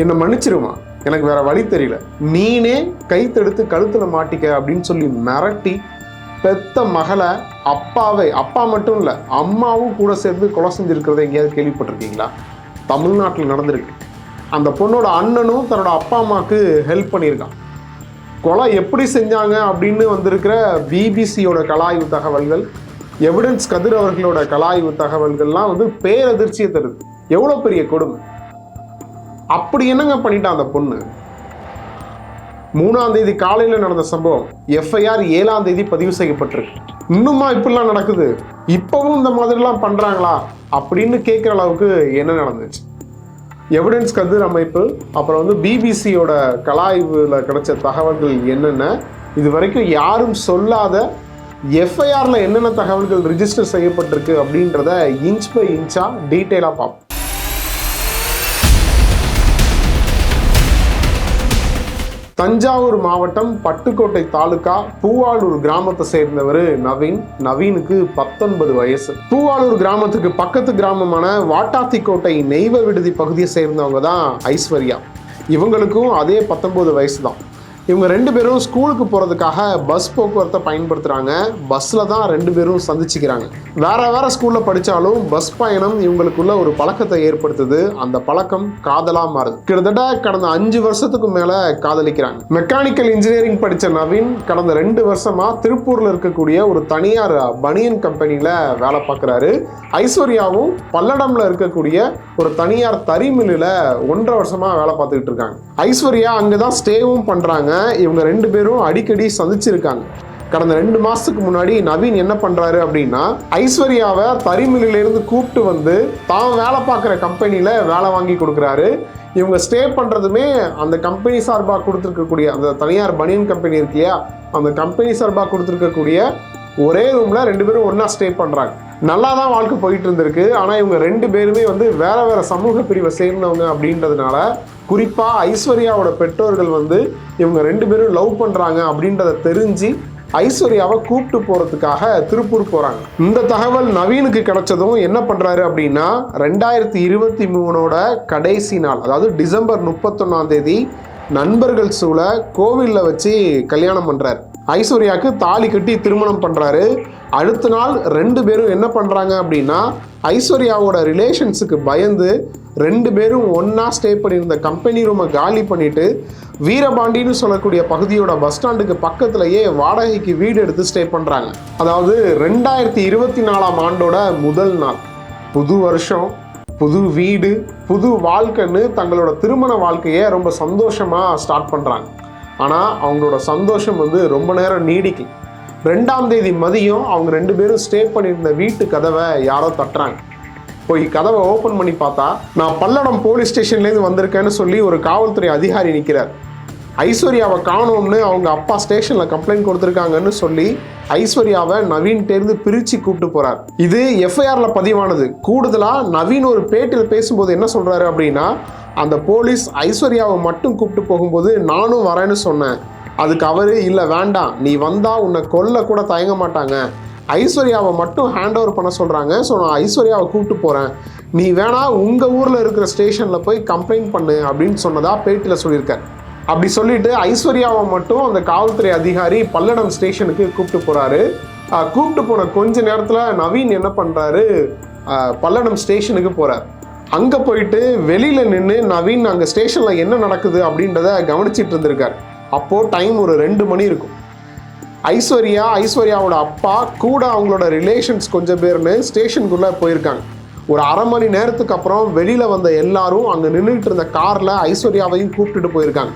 என்னை மன்னிச்சிருமா? எனக்கு வேற வழி தெரியல. நீனே கைத்தெடுத்து கழுத்துல மாட்டிக்க அப்படின்னு சொல்லி மிரட்டி பெத்த மகளை அப்பாவை அப்பா மட்டும் இல்லை அம்மாவும் கூட சேர்ந்து கொலை செஞ்சிருக்கிறத எங்கேயாவது கேள்விப்பட்டிருக்கீங்களா? தமிழ்நாட்டில் நடந்திருக்கு. அந்த பொண்ணோட அண்ணனும் தன்னோட அப்பா அம்மாவுக்கு ஹெல்ப் பண்ணியிருக்கான். கொலை எப்படி செஞ்சாங்க அப்படின்னு வந்திருக்கிற பிபிசியோட கலாய்வு தகவல்கள் எவிடன்ஸ் கதிர் அவர்களோட கலாய்வு தகவல்கள்லாம் வந்து பேரதிர்ச்சியை தருது. எவ்வளோ பெரிய கொடுமை. அப்படி என்னங்க பண்ணிட்டான் அந்த பொண்ணு? மூணாம் தேதி காலையில் நடந்த சம்பவம் எஃப்ஐஆர் ஏழாம் தேதி பதிவு செய்யப்பட்டிருக்கு. இன்னுமா இப்படிலாம் நடக்குது? இப்பவும் இந்த மாதிரிலாம் பண்றாங்களா? அப்படின்னு கேட்குற அளவுக்கு என்ன நடந்துச்சு? எவிடன்ஸ் கதிர் அமைப்பு அப்புறம் வந்து பிபிசியோட கலாய்வில் கிடைச்ச தகவல்கள் என்னென்ன? இது வரைக்கும் யாரும் சொல்லாத எஃப்ஐஆரில் என்னென்ன தகவல்கள் ரிஜிஸ்டர் செய்யப்பட்டிருக்கு அப்படின்றத இன்ச் பை இன்ச்சாக டீட்டெயிலாக பார்ப்போம். தஞ்சாவூர் மாவட்டம் பட்டுக்கோட்டை தாலுகா பூவாளூர் கிராமத்தை சேர்ந்தவர் நவீன். நவீனுக்கு பத்தொன்பது வயசு. பூவாளூர் கிராமத்துக்கு பக்கத்து கிராமமான வாட்டாத்திக்கோட்டை நெய்வ விடுதி பகுதியை சேர்ந்தவங்க தான் ஐஸ்வர்யா. இவங்களுக்கும் அதே பத்தொன்பது வயசு தான் இவங்க ரெண்டு பேரும் ஸ்கூலுக்கு போகிறதுக்காக பஸ் போக்குவரத்தை பயன்படுத்துகிறாங்க பஸ்ஸில் தான் ரெண்டு பேரும் சந்திச்சுக்கிறாங்க. வேற வேற ஸ்கூலில் படித்தாலும் பஸ் பயணம் இவங்களுக்குள்ள ஒரு பழக்கத்தை ஏற்படுத்துது. அந்த பழக்கம் காதலாக மாறுது. கிட்டத்தட்ட கடந்த அஞ்சு வருஷத்துக்கு மேலே காதலிக்கிறாங்க. மெக்கானிக்கல் இன்ஜினியரிங் படித்த நவீன் கடந்த ரெண்டு வருஷமா திருப்பூரில் இருக்கக்கூடிய ஒரு தனியார் பனியன் கம்பெனியில் வேலை பார்க்குறாரு. ஐஸ்வர்யாவும் பல்லடம்ல இருக்கக்கூடிய ஒரு தனியார் தறி மில்லில் ஒன்றரை வருஷமா வேலை பார்த்துக்கிட்டு இருக்காங்க. ஐஸ்வர்யா அங்கே தான் ஸ்டேவும் பண்ணுறாங்க இவங்க ரெண்டு பேரும் அடிக்கடி சந்திச்சிருக்காங்க. கடந்த ரெண்டு மாசத்துக்கு முன்னாடி நவீன் என்ன பண்றாரு அப்படின்னா ஐஸ்வர்யாவை தறிமில்லில இருந்து கூப்பிட்டு வந்து தான் வேலை பார்க்குற கம்பெனியில வேலை வாங்கி கொடுக்குறாரு. இவங்க ஸ்டே பண்ணுறதுமே அந்த கம்பெனி சார்பாக கொடுத்துருக்கக்கூடிய அந்த தனியார் பனியன் கம்பெனி இருக்கு இல்லையா? அந்த கம்பெனி சார்பாக கொடுத்துருக்கக்கூடிய ஒரே ரூமில் ரெண்டு பேரும் ஒன்றா ஸ்டே பண்ணுறாங்க நல்லா தான் வாழ்க்கை போயிட்டு இருந்திருக்கு. ஆனால் இவங்க ரெண்டு பேருமே வந்து வேற வேற சமூக பிரிவை சேர்ந்தவங்க அப்படின்றதுனால குறிப்பாக ஐஸ்வர்யாவோட பெற்றோர்கள் வந்து இவங்க ரெண்டு பேரும் லவ் பண்ணுறாங்க அப்படின்றத தெரிஞ்சு ஐஸ்வர்யாவை கூப்பிட்டு போகிறதுக்காக திருப்பூர் போகிறாங்க இந்த தகவல் நவீனுக்கு கிடைச்சதும் என்ன பண்ணுறாரு அப்படின்னா ரெண்டாயிரத்தி இருபத்தி மூணோட கடைசி நாள் அதாவது டிசம்பர் முப்பத்தொன்னாம் தேதி நண்பர்கள் சூழ கோவிலில் வச்சு கல்யாணம் பண்ணுறார் ஐஸ்வர்யாவுக்கு தாலி கட்டி திருமணம் பண்ணுறாரு அடுத்த நாள் ரெண்டு பேரும் என்ன பண்ணுறாங்க அப்படின்னா ஐஸ்வர்யாவோட ரிலேஷன்ஸுக்கு பயந்து ரெண்டு பேரும் ஒன்றா ஸ்டே பண்ணியிருந்த கம்பெனி ரூமை காலி பண்ணிவிட்டு வீரபாண்டின்னு சொல்லக்கூடிய பகுதியோட பஸ் ஸ்டாண்டுக்கு பக்கத்துலேயே வாடகைக்கு வீடு எடுத்து ஸ்டே பண்ணுறாங்க அதாவது ரெண்டாயிரத்தி இருபத்தி நாலாம் ஆண்டோட முதல் நாள். புது வருஷம். புது வீடு புது வாழ்க்கைன்னு தங்களோட திருமண வாழ்க்கையை ரொம்ப சந்தோஷமாக ஸ்டார்ட் பண்ணுறாங்க ஆனால் அவங்களோட சந்தோஷம் வந்து ரொம்ப நேரம் நீடிக்கும் ரெண்டாம் தேதி மதியம் அவங்க ரெண்டு பேரும் ஸ்டே பண்ணியிருந்த வீட்டு கதவை யாரோ தட்டுறாங்க. போய் கதவை ஓப்பன் பண்ணி பார்த்தா நான் பல்லடம் போலீஸ் ஸ்டேஷன்லேருந்து வந்திருக்கேன்னு சொல்லி ஒரு காவல்துறை அதிகாரி நிற்கிறார் ஐஸ்வர்யாவை காணோம்னு அவங்க அப்பா ஸ்டேஷனில் கம்ப்ளைண்ட் கொடுத்துருக்காங்கன்னு சொல்லி ஐஸ்வர்யாவை நவீன் தேர்ந்து பிரித்து கூப்பிட்டு போறார். இது எஃப்ஐஆர்ல பதிவானது. கூடுதலாக நவீன் ஒரு பேட்டியில் பேசும்போது என்ன சொல்றாரு அப்படின்னா அந்த போலீஸ் ஐஸ்வர்யாவை மட்டும் கூப்பிட்டு போகும்போது நானும் வரேன்னு சொன்னேன். அதுக்கு அவரு இல்லை வேண்டாம். நீ வந்தா உன்னை கொல்ல கூட தயங்க மாட்டாங்க. ஐஸ்வர்யாவை மட்டும் ஹேண்ட் ஓவர் பண்ண சொல்கிறாங்க ஸோ நான் ஐஸ்வர்யாவை கூப்பிட்டு போகிறேன் நீ வேணா உங்கள் ஊரில் இருக்கிற ஸ்டேஷனில் போய் கம்ப்ளைண்ட் பண்ணு அப்படின்னு சொன்னதா பேட்டியில் சொல்லியிருக்கார். அப்படி சொல்லிட்டு ஐஸ்வர்யாவை மட்டும் அந்த காவல்துறை அதிகாரி பல்லடம் ஸ்டேஷனுக்கு கூப்பிட்டு போகிறாரு கூப்பிட்டு போன கொஞ்ச நேரத்தில் நவீன் என்ன பண்ணுறாரு பல்லடம் ஸ்டேஷனுக்கு போகிறார் அங்கே போயிட்டு வெளியில் நின்று நவீன் அங்கே ஸ்டேஷனில் என்ன நடக்குது? அப்படின்றத கவனிச்சிட்டு இருந்திருக்கார். அப்போது டைம் ஒரு ரெண்டு மணி இருக்கும். ஐஸ்வர்யா ஐஸ்வர்யாவோட அப்பா கூட அவங்களோட ரிலேஷன்ஸ் கொஞ்சம் பேர்னு ஸ்டேஷனுக்குள்ளே போயிருக்காங்க. ஒரு அரை மணி நேரத்துக்கு அப்புறம் வெளியில் வந்த எல்லாரும் அங்கே நின்றுட்டு இருந்த காரில் ஐஸ்வர்யாவையும் கூப்பிட்டுட்டு போயிருக்காங்க.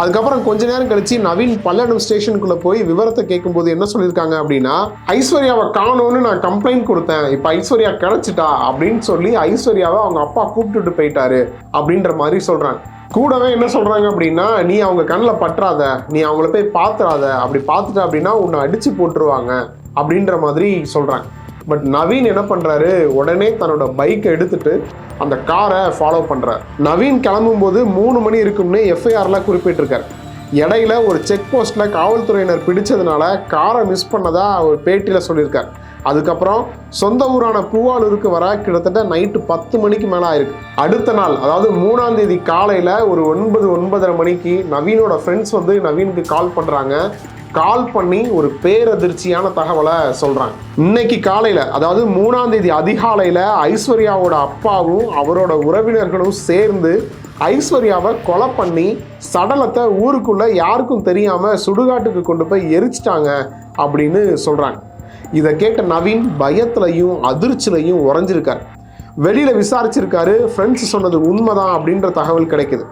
அதுக்கப்புறம் கொஞ்ச நேரம் கழிச்சு நவீன் பல்லடம் ஸ்டேஷனுக்குள்ள போய் விவரத்தை கேட்கும்போது என்ன சொல்லியிருக்காங்க அப்படின்னா ஐஸ்வர்யாவை காணோன்னு நான் கம்ப்ளைண்ட் கொடுத்தேன். இப்போ ஐஸ்வர்யா கிடைச்சிட்டா? அப்படின்னு சொல்லி ஐஸ்வர்யாவை அவங்க அப்பா கூப்பிட்டுட்டு போயிட்டாரு அப்படின்ற மாதிரி சொல்றாங்க. கூடவே என்ன சொல்றாங்க அப்படின்னா நீ அவங்க கண்ணில் பற்றாத. நீ அவங்கள போய் பார்த்துறாத அப்படி பார்த்துட்ட அப்படின்னா உன்னை அடிச்சு போட்டுருவாங்க. அப்படின்ற மாதிரி சொல்றாங்க. பட் நவீன் என்ன பண்றாரு? உடனே தன்னோட பைக்கை எடுத்துட்டு அந்த காரை ஃபாலோ பண்றாரு. நவீன் கிளம்பும்போது மூணு மணி இருக்கும்னு எஃப்ஐஆர்ல குறிப்பிட்டிருக்காரு. இடையில ஒரு செக் போஸ்ட்ல காவல்துறையினர் பிடிச்சதுனால காரை மிஸ் பண்ணதா ஒரு பேட்டியில சொல்லியிருக்காரு. அதுக்கப்புறம் சொந்த ஊரான பூவாலூருக்கு வர கிட்டத்தட்ட நைட்டு பத்து மணிக்கு மேலே ஆயிருக்கு. அடுத்த நாள் அதாவது மூணாம் தேதி காலையில் ஒரு ஒன்பது ஒன்பதரை மணிக்கு நவீனோட ஃப்ரெண்ட்ஸ் வந்து நவீனுக்கு கால் பண்ணுறாங்க கால் பண்ணி ஒரு பேரதிர்ச்சியான தகவலை சொல்கிறாங்க இன்னைக்கு காலையில் அதாவது மூணாம் தேதி அதிகாலையில் ஐஸ்வர்யாவோட அப்பாவும் அவரோட உறவினர்களும் சேர்ந்து ஐஸ்வர்யாவை கொலை பண்ணி சடலத்தை ஊருக்குள்ளே யாருக்கும் தெரியாமல் சுடுகாட்டுக்கு கொண்டு போய் எரிச்சிட்டாங்க அப்படின்னு சொல்கிறாங்க இதை கேட்ட நவீன் பயத்துலையும் அதிர்ச்சிலையும் உறைஞ்சிருக்கார். வெளியில் விசாரிச்சிருக்காரு ஃப்ரெண்ட்ஸ் சொன்னது உண்மைதான் அப்படின்ற தகவல் கிடைக்குது.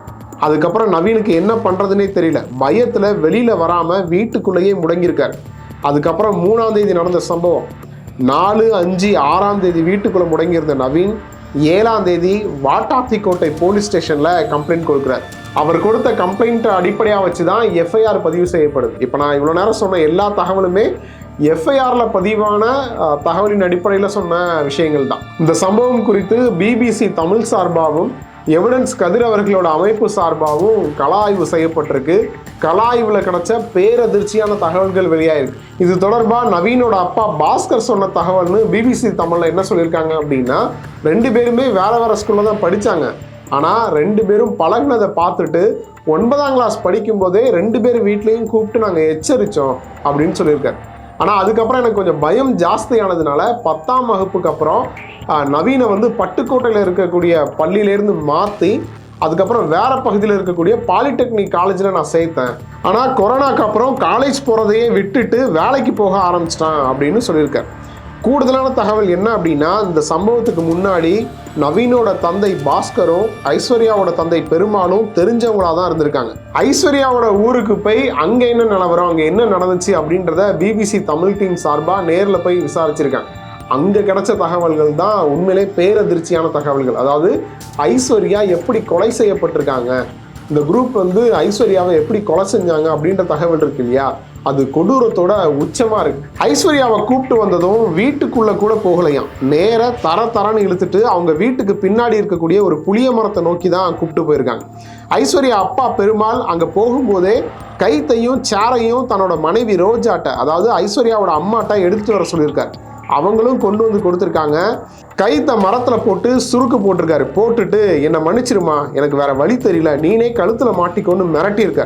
அதுக்கப்புறம் நவீனுக்கு என்ன பண்ணுறதுனே தெரியல. பயத்தில் வெளியில் வராமல் வீட்டுக்குள்ளேயே முடங்கியிருக்காரு. அதுக்கப்புறம் மூணாம் தேதி நடந்த சம்பவம். நாலு அஞ்சு ஆறாம் தேதி வீட்டுக்குள்ளே முடங்கியிருந்த நவீன் ஏழாம் தேதி வாட்டாத்திக்கோட்டை போலீஸ் ஸ்டேஷனில் கம்ப்ளைண்ட் கொடுக்குறார். அவர் கொடுத்த கம்ப்ளைண்ட்டை அடிப்படையாக வச்சு தான் எஃப்ஐஆர் பதிவு செய்யப்படுது. இப்போ நான் இவ்வளோ நேரம் சொன்ன எல்லா தகவலுமே எஃப்ஐஆரில் பதிவான தகவலின் அடிப்படையில் சொன்ன விஷயங்கள் தான். இந்த சம்பவம் குறித்து பிபிசி தமிழ் சார்பாகவும் எவிடன்ஸ் கதிர் அவர்களோட அமைப்பு சார்பாகவும் கள ஆய்வு செய்யப்பட்டிருக்கு. கள ஆய்வில் கிடைச்ச பேரதிர்ச்சியான தகவல்கள் வெளியாயிருக்கு. இது தொடர்பாக நவீனோட அப்பா பாஸ்கர் சொன்ன தகவல்னு பிபிசி தமிழில் என்ன சொல்லியிருக்காங்க அப்படின்னா ரெண்டு பேருமே வேற வேற ஸ்கூலில் தான் படித்தாங்க ஆனால் ரெண்டு பேரும் பழகுனதை பார்த்துட்டு ஒன்பதாம் கிளாஸ் படிக்கும்போதே ரெண்டு பேர் வீட்லேயும் கூப்பிட்டு நாங்கள் எச்சரித்தோம் அப்படின்னு சொல்லியிருக்காரு. ஆனால் அதுக்கப்புறம் எனக்கு கொஞ்சம் பயம் ஜாஸ்தியானதுனால பத்தாம் வகுப்புக்கு அப்புறம் நவீனை வந்து பட்டுக்கோட்டையில் இருக்கக்கூடிய பள்ளியிலேருந்து மாற்றி அதுக்கப்புறம் வேற பகுதியில் இருக்கக்கூடிய பாலிடெக்னிக் காலேஜில் நான் சேர்த்தேன். ஆனால் கொரோனாக்கு அப்புறம் காலேஜ் போகிறதையே விட்டுட்டு வேலைக்கு போக ஆரம்பிச்சிட்டான் அப்படின்னு சொல்லியிருக்கார் கூடுதலான தகவல் என்ன அப்படின்னா இந்த சம்பவத்துக்கு முன்னாடி நவீனோட தந்தை பாஸ்கரும் ஐஸ்வர்யாவோட தந்தை பெருமாளும் தெரிஞ்சவங்களா தான் இருந்திருக்காங்க. ஐஸ்வர்யாவோட ஊருக்கு போய் அங்கே என்ன நிலவரம் அங்கே என்ன நடந்துச்சு அப்படின்றத பிபிசி தமிழ் டீம் சார்பாக நேரில் போய் விசாரிச்சிருக்காங்க. அங்கே கிடைச்ச தகவல்கள் தான் உண்மையிலே பேரதிர்ச்சியான தகவல்கள். அதாவது ஐஸ்வர்யா எப்படி கொலை செய்யப்பட்டிருக்காங்க? இந்த குரூப் வந்து ஐஸ்வர்யாவை எப்படி கொலை செஞ்சாங்க அப்படின்ற தகவல் இருக்கு இல்லையா? அது கொடூரத்தோட உச்சமா இருக்கு. ஐஸ்வர்யாவை கூப்பிட்டு வந்ததும் வீட்டுக்குள்ள கூட போகலையாம். நேர தர தரன்னு இழுத்துட்டு அவங்க வீட்டுக்கு பின்னாடி இருக்கக்கூடிய ஒரு புளிய மரத்தை நோக்கி தான் கூப்பிட்டு போயிருக்காங்க. ஐஸ்வர்யா அப்பா பெருமாள் அங்க போகும்போதே கைத்தையும் சேரையும் தன்னோட மனைவி ரோஜாட்ட அதாவது ஐஸ்வர்யாவோட அம்மாட்ட எடுத்துட்டு வர சொல்லியிருக்காரு. அவங்களும் கொண்டு வந்து கொடுத்துருக்காங்க. கைத்த மரத்தில் போட்டு சுருக்கு போட்டிருக்காரு. போட்டுட்டு என்னை மன்னிச்சிருமா எனக்கு வேற வழி தெரியல. நீனே கழுத்தில் மாட்டிக்கொண்டு மிரட்டியிருக்க.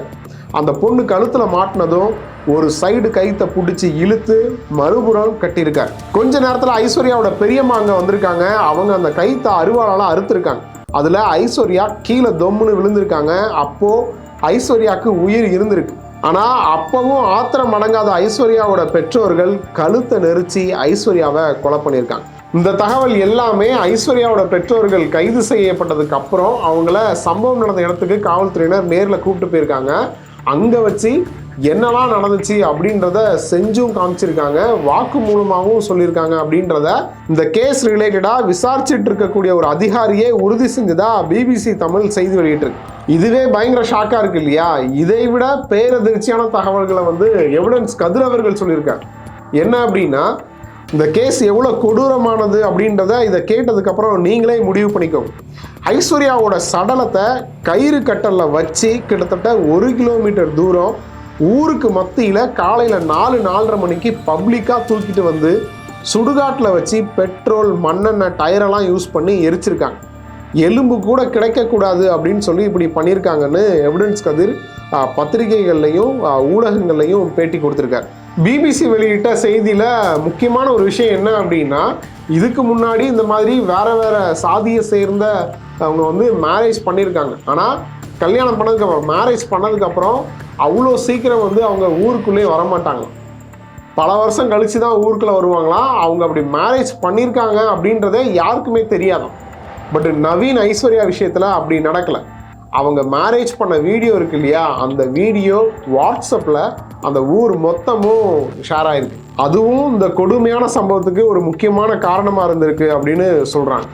அந்த பொண்ணு கழுத்தில் மாட்டினதும் ஒரு சைடு கைத்தை பிடிச்சி இழுத்து மறுபுறம் கட்டியிருக்கார். கொஞ்ச நேரத்தில் ஐஸ்வர்யாவோட பெரியம்மா அங்கே வந்திருக்காங்க. அவங்க அந்த கைத்தை அருவாளால அறுத்துருக்காங்க. அதில் ஐஸ்வர்யா கீழே தொம்முன்னு விழுந்திருக்காங்க. அப்போது ஐஸ்வர்யாவுக்கு உயிர் இருந்திருக்கு. ஆனால் அப்பவும் ஆத்திரம் அடங்காத ஐஸ்வர்யாவோட பெற்றோர்கள் கழுத்தை நெரிச்சு ஐஸ்வர்யாவை கொலை பண்ணியிருக்காங்க. இந்த தகவல் எல்லாமே ஐஸ்வர்யாவோட பெற்றோர்கள் கைது செய்யப்பட்டதுக்கு அப்புறம் அவங்கள சம்பவம் நடந்த இடத்துக்கு காவல்துறையினர் நேரில் கூப்பிட்டு போயிருக்காங்க. அங்கே வச்சு என்னெல்லாம் நடந்துச்சு அப்படின்றத செஞ்சும் காமிச்சிருக்காங்க. வாக்கு மூலமாகவும் சொல்லியிருக்காங்க அப்படின்றத இந்த கேஸ் ரிலேட்டடாக விசாரிச்சுட்டு இருக்கக்கூடிய ஒரு அதிகாரியே உறுதி செஞ்சதா பிபிசி தமிழ் செய்தி வெளியிட்டிருக்கு. இதுவே பயங்கர ஷாக்கா இருக்கு இல்லையா? இதை விட பேரதிர்ச்சியான தகவல்களை வந்து எவிடன்ஸ் கதிர் அவர்கள் சொல்லியிருக்காங்க. என்ன அப்படின்னா இந்த கேஸ் எவ்வளோ கொடூரமானது அப்படின்றத இதை கேட்டதுக்கப்புறம் நீங்களே முடிவு பண்ணிக்கோங்க. ஐஸ்வர்யாவோட சடலத்தை கயிறு கட்டலில் வச்சு கிட்டத்தட்ட ஒரு கிலோமீட்டர் தூரம் ஊருக்கு மத்தியில் காலையில் நாலு நாலரை மணிக்கு பப்ளிக்காக தூக்கிட்டு வந்து சுடுகாட்டில் வச்சு பெட்ரோல் மண்ணெண்ணெய் டயரெல்லாம் யூஸ் பண்ணி எரிச்சிருக்காங்க. எலும்பு கூட கிடைக்கக்கூடாது அப்படின்னு சொல்லி இப்படி பண்ணியிருக்காங்கன்னு எவிடன்ஸ் கதிர் பத்திரிகைகள்லையும் ஊடகங்கள்லையும் பேட்டி கொடுத்துருக்காரு. பிபிசி வெளியிட்ட செய்தியில் முக்கியமான ஒரு விஷயம் என்ன அப்படின்னா இதுக்கு முன்னாடி இந்த மாதிரி வேற வேற சாதியை சேர்ந்த அவங்க வந்து மேரேஜ் பண்ணியிருக்காங்க. ஆனால் கல்யாணம் பண்ணதுக்கப்புறம் மேரேஜ் பண்ணதுக்கப்புறம் அவ்வளோ சீக்கிரம் வந்து அவங்க ஊருக்குள்ளேயே வரமாட்டாங்க. பல வருஷம் கழிச்சு தான் ஊருக்குள்ளே வருவாங்களாம் அவங்க அப்படி மேரேஜ் பண்ணியிருக்காங்க அப்படின்றதே யாருக்குமே தெரியாதான். பட் நவீன் ஐஸ்வர்யா விஷயத்தில் அப்படி நடக்கலை. அவங்க மேரேஜ் பண்ண வீடியோ இருக்கு இல்லையா? அந்த வீடியோ வாட்ஸ்அப்பில் அந்த ஊர் மொத்தமும் ஷேர் ஆயிருக்கு. அதுவும் இந்த கொடுமையான சம்பவத்துக்கு ஒரு முக்கியமான காரணமாக இருந்திருக்கு அப்படின்னு சொல்கிறாங்க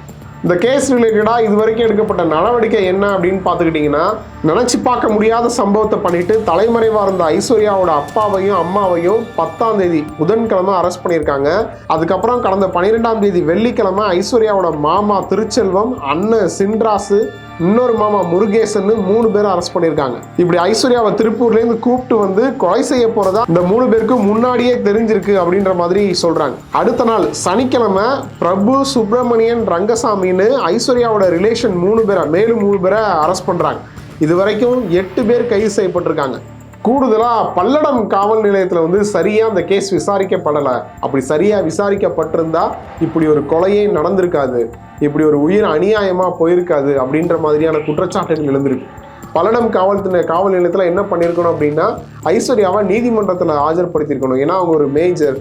இந்த கேஸ் ரிலேட்டடாக இது வரைக்கும் எடுக்கப்பட்ட நடவடிக்கை என்ன அப்படின்னு பார்த்துக்கிட்டிங்கன்னா நினச்சி பார்க்க முடியாத சம்பவத்தை பண்ணிட்டு தலைமறைவாக இருந்த ஐஸ்வர்யாவோட அப்பாவையும் அம்மாவையும் பத்தாம் தேதி புதன்கிழமை அரெஸ்ட் பண்ணியிருக்காங்க. அதுக்கப்புறம் கடந்த பன்னிரெண்டாம் தேதி வெள்ளிக்கிழமை ஐஸ்வர்யாவோட மாமா திருச்செல்வம் அண்ணன் சின்ராசு இன்னொரு மாமா முருகேசன் மூணு பேரும் அரெஸ்ட் பண்ணியிருக்காங்க. இப்படி ஐஸ்வர்யாவை திருப்பூர்லேருந்து கூப்பிட்டு வந்து கொலை செய்ய போறதா இந்த மூணு பேருக்கு முன்னாடியே தெரிஞ்சிருக்கு அப்படின்ற மாதிரி சொல்றாங்க. அடுத்த நாள் சனிக்கிழமை பிரபு சுப்பிரமணியன் ரங்கசாமின்னு ஐஸ்வர்யாவோட ரிலேஷன் மூணு பேரை மேலும் மூணு பேரை அரெஸ்ட் பண்றாங்க. இது வரைக்கும் எட்டு பேர் கைது செய்யப்பட்டிருக்காங்க. கூடுதலாக பல்லடம் காவல் நிலையத்தில் வந்து சரியாக அந்த கேஸ் விசாரிக்கப்படலை. அப்படி சரியாக விசாரிக்கப்பட்டிருந்தா இப்படி ஒரு கொலையே நடந்திருக்காது. இப்படி ஒரு உயிர் அநியாயமாக போயிருக்காது அப்படின்ற மாதிரியான குற்றச்சாட்டுகள் எழுந்திருக்கு. பல்லடம் காவல் காவல் நிலையத்தில் என்ன பண்ணியிருக்கணும் அப்படின்னா ஐஸ்வர்யாவை நீதிமன்றத்தில் ஆஜர்படுத்தியிருக்கணும் ஏன்னா அவங்க ஒரு மேஜர்.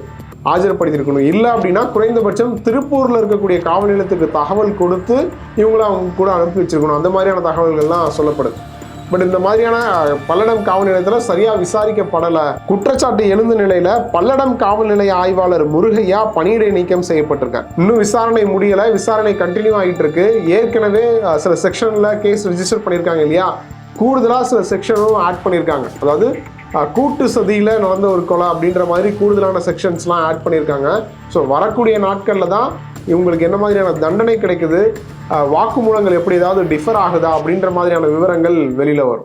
ஆஜர்படுத்தியிருக்கணும் இல்லை அப்படின்னா குறைந்தபட்சம் திருப்பூரில் இருக்கக்கூடிய காவல் நிலையத்துக்கு தகவல் கொடுத்து இவங்கள அவங்க கூட அனுப்பி வச்சிருக்கணும். அந்த மாதிரியான தகவல்கள்லாம் சொல்லப்படுது. பட் இந்த மாதிரியான பல்லடம் காவல் நிலையத்தில் சரியாக விசாரிக்கப்படலை. குற்றச்சாட்டு எழுந்த நிலையில் பல்லடம் காவல் நிலைய ஆய்வாளர் முருகையா பணியிடை நீக்கம் செய்யப்பட்டிருக்கார். இன்னும் விசாரணை முடியலை. விசாரணை கண்டினியூ ஆகிட்டு இருக்கு ஏற்கனவே சில செக்ஷனில் கேஸ் ரிஜிஸ்டர் பண்ணியிருக்காங்க இல்லையா? கூடுதலாக சில செக்ஷனும் ஆட் பண்ணியிருக்காங்க. அதாவது கூட்டு சதியில் நடந்த ஒரு கொலை அப்படின்ற மாதிரி கூடுதலான செக்ஷன்ஸ்லாம் ஆட் பண்ணியிருக்காங்க. ஸோ வரக்கூடிய நாட்களில் தான் இவங்களுக்கு என்ன மாதிரியான தண்டனை கிடைக்குது? வாக்குமூலங்கள் எப்படி ஏதாவது டிஃபர் ஆகுதா அப்படின்ற மாதிரியான விவரங்கள் வெளியில் வரும்.